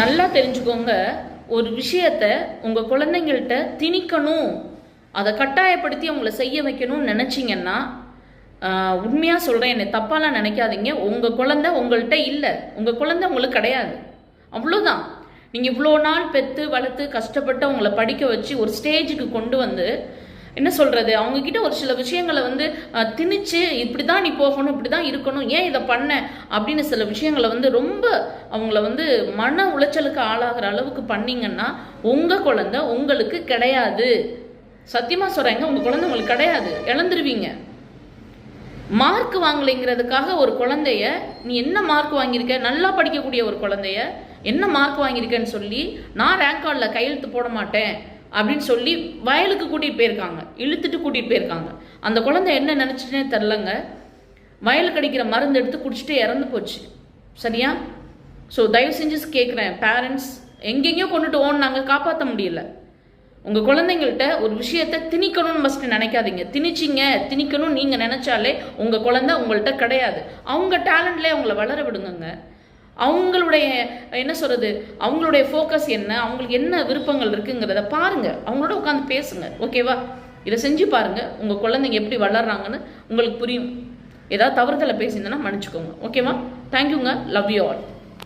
நல்லா தெரிஞ்சுக்கோங்க. ஒரு விஷயத்த உங்க குழந்தைங்கள்ட்ட திணிக்கணும். அதை கட்டாயப்படுத்தி அவங்கள செய்ய வைக்கணும்னு நினச்சிங்கன்னா உண்மையாக சொல்கிறேன் என்னை தப்பாலாம் நினைக்காதீங்க. உங்கள் குழந்தை உங்கள்கிட்ட இல்லை. உங்கள் குழந்தை உங்களுக்கு கிடையாது. அவ்வளோதான். நீங்கள் இவ்வளோ நாள் பெற்று வளர்த்து கஷ்டப்பட்டு அவங்கள படிக்க வச்சு ஒரு ஸ்டேஜுக்கு கொண்டு வந்து என்ன சொல்கிறது அவங்கக்கிட்ட ஒரு சில விஷயங்களை வந்து திணிச்சு இப்படி தான் நீ போகணும் இப்படி தான் இருக்கணும் ஏன் இதை பண்ண? அப்படின்னு சில விஷயங்களை வந்து ரொம்ப அவங்கள வந்து மன உளைச்சலுக்கு ஆளாகிற அளவுக்கு பண்ணிங்கன்னா உங்கள் குழந்தை உங்களுக்கு கிடையாது. சத்தியமாக சொல்கிறாங்க உங்கள் குழந்தை உங்களுக்கு கிடையாது. இழந்துருவீங்க. மார்க் வாங்கலைங்கிறதுக்காக ஒரு குழந்தைய நீ என்ன மார்க் வாங்கியிருக்க? நல்லா படிக்கக்கூடிய ஒரு குழந்தைய என்ன மார்க் வாங்கியிருக்கேன்னு சொல்லி நான் ரேங்க் கார்டில் கையெழுத்து போட மாட்டேன். அப்படின்னு சொல்லி வயலுக்கு கூட்டிகிட்டு போயிருக்காங்க. இழுத்துட்டு கூட்டிகிட்டு போயிருக்காங்க. அந்த குழந்தை என்ன நினச்சிட்டே தெரிலங்க வயலுக்கு அடிக்கிற மருந்து எடுத்து குடிச்சிட்டு இறந்து போச்சு. சரியா? ஸோ தயவு செஞ்சு கேட்குறேன் பேரண்ட்ஸ் எங்கெங்கேயோ கொண்டுட்டு ஓன் நாங்கள் காப்பாற்ற முடியல. உங்கள் குழந்தைங்கள்ட்ட ஒரு விஷயத்த திணிக்கணும்னு ஃபஸ்ட்டு நினைக்காதீங்க. திணிச்சிங்க திணிக்கணும்னு நீங்கள் நினச்சாலே உங்கள் குழந்தை உங்கள்கிட்ட கிடையாது. அவங்க டேலண்ட்லேயே அவங்கள வளர விடுங்கங்க. அவங்களுடைய என்ன சொல்கிறது அவங்களுடைய ஃபோக்கஸ் என்ன அவங்களுக்கு என்ன விருப்பங்கள் இருக்குங்கிறத பாருங்கள் அவங்களோட உட்காந்து பேசுங்க. ஓகேவா இதை செஞ்சு பாருங்கள் உங்கள் குழந்தைங்க எப்படி வளர்றாங்கன்னு உங்களுக்கு புரியும். ஏதாவது தவறுதலை பேசியிருந்தேன்னா மன்னிச்சுக்கோங்க. ஓகேவா தேங்க்யூங்க லவ் யூ ஆல்